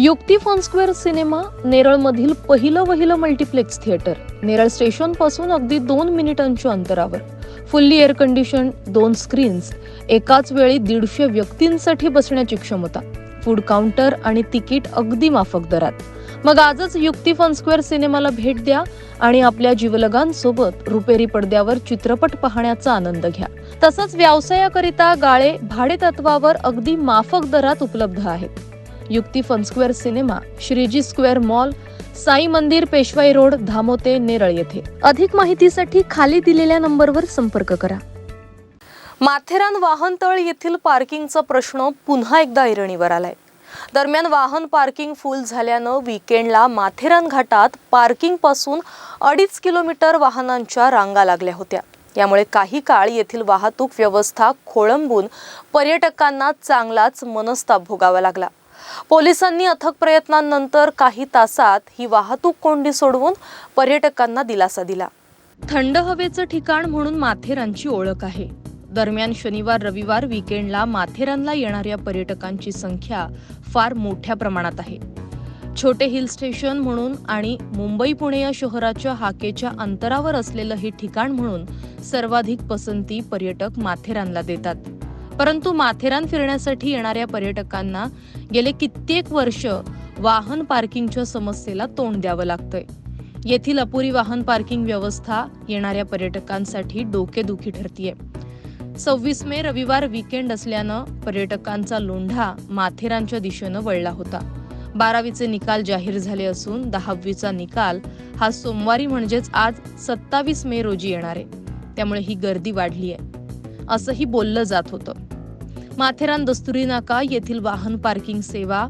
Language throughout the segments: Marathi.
युक्ती फॉनस्क्वेअर सिनेमा नेरळमधील पहिलं वहिलं मल्टिप्लेक्स थिएटर. नेरळ स्टेशनपासून अगदी दोन मिनिटांच्या अंतरावर. फुल्ली एअर कंडिशन दोन स्क्रीन्स एकाच वेळी दीडशे व्यक्तींसाठी बसण्याची क्षमता. फूड काउंटर आणि तिकीट अगदी माफक दरात. मग आजच युक्ती फॉनस्क्वेअर सिनेमाला भेट द्या आणि आपल्या जीवलगांसोबत रुपेरी पडद्यावर चित्रपट पाहण्याचा आनंद घ्या. तसंच व्यवसायाकरिता गाळे भाडे तत्वावर अगदी माफक दरात उपलब्ध आहेत. युक्ती fun square cinema Shreeji square mall Sai Mandir Peshwai road धामोते Neral येथे. अधिक माहितीसाठी खाली दिलेल्या नंबरवर संपर्क करा. माथेरान वाहनतळ येथील पार्किंगचा प्रश्न पुन्हा एकदा ऐरणीवर आलाय. दरम्यान वाहन पार्किंग फुल झाल्यानं विकेंडला माथेरान घाटात पार्किंगपासून अडीच किलोमीटर वाहनांच्या रांगा लागल्या होत्या. यामुळे काही काळ येथील वाहतूक व्यवस्था खोळंबून पर्यटकांना चांगलाच मनस्ताप भोगावा लागला. पोलिसांनी अथक प्रयत्नांनंतर काही तासात ही वाहतूक कोंडी सोडवून पर्यटकांना दिलासा दिला. थंड हवेचं ठिकाण म्हणून माथेरानची ओळख आहे. दरम्यान शनिवार रविवार विकेंडला माथेरानला येणाऱ्या पर्यटकांची संख्या फार मोठ्या प्रमाणात आहे. छोटे हिल स्टेशन म्हणून आणि मुंबई पुणे या शहराच्या हाकेच्या अंतरावर असलेलं हे ठिकाण म्हणून सर्वाधिक पसंती पर्यटक माथेरानला देतात. परंतु माथेरान फिरण्यासाठी येणाऱ्या पर्यटकांना गेले कित्येक वर्ष वाहन पार्किंगच्या समस्येला तोंड द्यावं लागतंय. येथील अपुरी वाहन पार्किंग व्यवस्था येणाऱ्या पर्यटकांसाठी डोकेदुखी ठरतीये. सव्वीस मे रविवार विकेंड असल्यानं पर्यटकांचा लोंढा माथेरानच्या दिशेनं वळला होता. बारावीचे निकाल जाहीर झाले असून दहावीचा निकाल हा सोमवारी म्हणजेच आज सत्तावीस मे रोजी येणार आहे. त्यामुळे ही गर्दी वाढली आहे असंही बोललं जात होतं. माथेरान दस्तुरी नाका येथील वाहन पार्किंग सेवा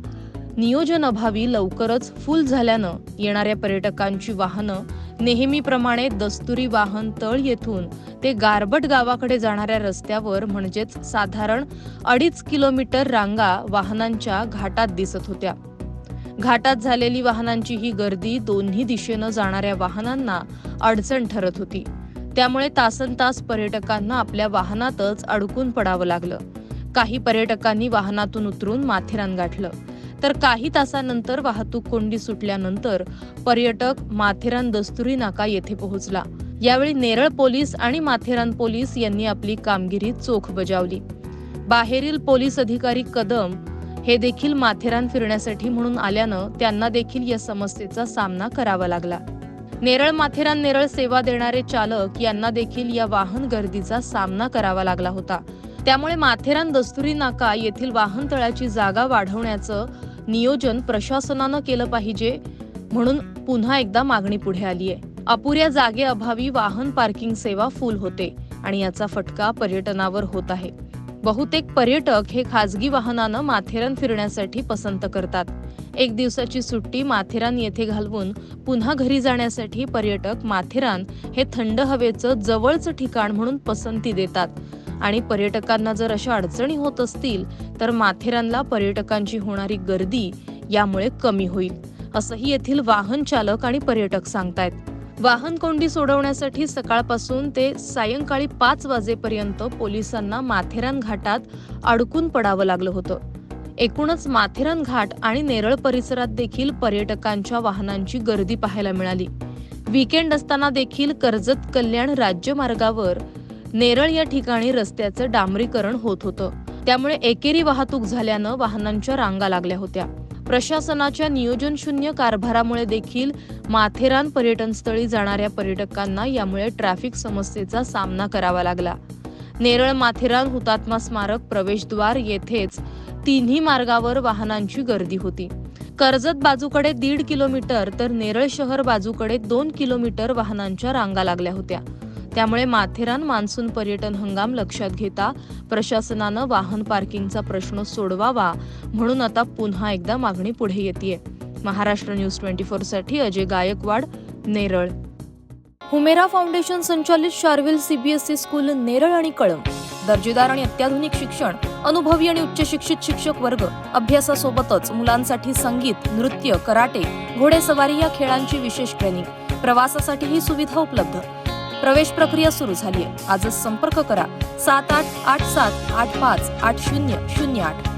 नियोजन अभावी लवकरच फुल झाल्यानं येणाऱ्या पर्यटकांची वाहनं नेहमीप्रमाणे दस्तुरी वाहन तळ येथून ते गारबट गावाकडे जाणाऱ्या रस्त्यावर म्हणजेच साधारण अडीच किलोमीटर रांगा वाहनांच्या घाटात दिसत होत्या. घाटात झालेली वाहनांची ही गर्दी दोन्ही दिशेनं जाणाऱ्या वाहनांना अडचण ठरत होती. त्यामुळे तासन तास पर्यटकांना आपल्या वाहनातच अडकून पडावं लागलं. काही पर्यटकांनी वाहनातून उतरून माथेरान गाठलं. तर काही तासानंतर वाहतूक कोंडी सुटल्यानंतर पर्यटक माथेरान दस्तुरी नाका येथे पोहोचला. यावेळी नेरळ पोलीस आणि माथेरान पोलीस यांनी आपली कामगिरी चोख बजावली. बाहेरील पोलीस अधिकारी कदम हे देखील माथेरान फिरण्यासाठी म्हणून आल्यानं त्यांना देखील या समस्येचा सामना करावा लागला. नेरळ माथेरान नेरळ सेवा देणारे चालक यांना देखील या वाहन गर्दीचा सामना करावा लागला होता. त्यामुळे माथेरान दस्तुरी नाका येथील वाहन तळाची जागा वाढवण्याचं नियोजन प्रशासनानं केलं पाहिजे म्हणून पुन्हा एकदा मागणी पुढे आली आहे अपुऱ्या जागेअभावी वाहन पार्किंग सेवा फुल होते आणि याचा फटका पर्यटनावर होत आहे. बहुतेक पर्यटक हे खाजगी वाहनानं माथेरान फिरण्यासाठी पसंत करतात. एक दिवसाची सुट्टी माथेरान येथे घालवून पुन्हा घरी जाण्यासाठी पर्यटक माथेरान हे थंड हवेचं जवळचं ठिकाण म्हणून पसंती देतात. आणि पर्यटकांना जर अशा अडचणी होत असतील तर माथेरानला पर्यटकांची होणारी गर्दी यामुळे कमी होईल असंही येथील वाहन चालक आणि पर्यटक सांगतायत. वाहन कोंडी सोडवण्यासाठी सकाळपासून ते सायंकाळी पाच वाजेपर्यंत पोलिसांना माथेरान घाटात अडकून पडावं लागलं होतं. एकूणच माथेरान घाट आणि नेरळ परिसरात देखील पर्यटकांच्या वाहनांची गर्दी पाहायला मिळाली. वीकेंड असताना देखील कर्जत कल्याण राज्यमार्गावर नेरळ या ठिकाणी रस्त्याचं डांबरीकरण होत होतं. त्यामुळे एकेरी वाहतूक झाल्यानं वाहनांच्या रांगा लागल्या होत्या. प्रशासनाच्या नियोजनशून्य कारभारामुळे देखील माथेरान पर्यटन स्थळी जाणाऱ्या पर्यटकांना यामुळे ट्रॅफिक समस्येचा सामना करावा लागला. नेरळ माथेरान हुतात्मा स्मारक प्रवेशद्वार येथेच तिन्ही मार्गावर वाहनांची गर्दी होती. कर्जत बाजूकडे दीड किलोमीटर तर नेरळ शहर बाजूकडे दोन किलोमीटर वाहनांच्या रांगा लागल्या होत्या. त्यामुळे माथेरान मान्सून पर्यटन हंगाम लक्षात घेता प्रशासनानं वाहन पार्किंगचा प्रश्न सोडवावा म्हणून आता पुन्हा एकदा मागणी पुढे येते महाराष्ट्र न्यूज ट्वेंटी फोरसाठी अजय गायकवाड नेरळ. हुमेरा फाउंडेशन संचालित शार्विल सीबीएसई स्कूल नेरळ आणि कळंब. दर्जेदार आणि अत्याधुनिक शिक्षण अनुभवी आणि उच्च शिक्षित शिक्षक वर्ग अभ्यासासोबतच मुलांसाठी संगीत नृत्य कराटे घोडेसवारी या खेळांची विशेष ट्रेनिंग प्रवासासाठी ही सुविधा उपलब्ध. प्रवेश प्रक्रिया सुरू झाली आहे आजच संपर्क करा. सात आठ आठ सात आठ पाच आठ शून्य शून्य आठ.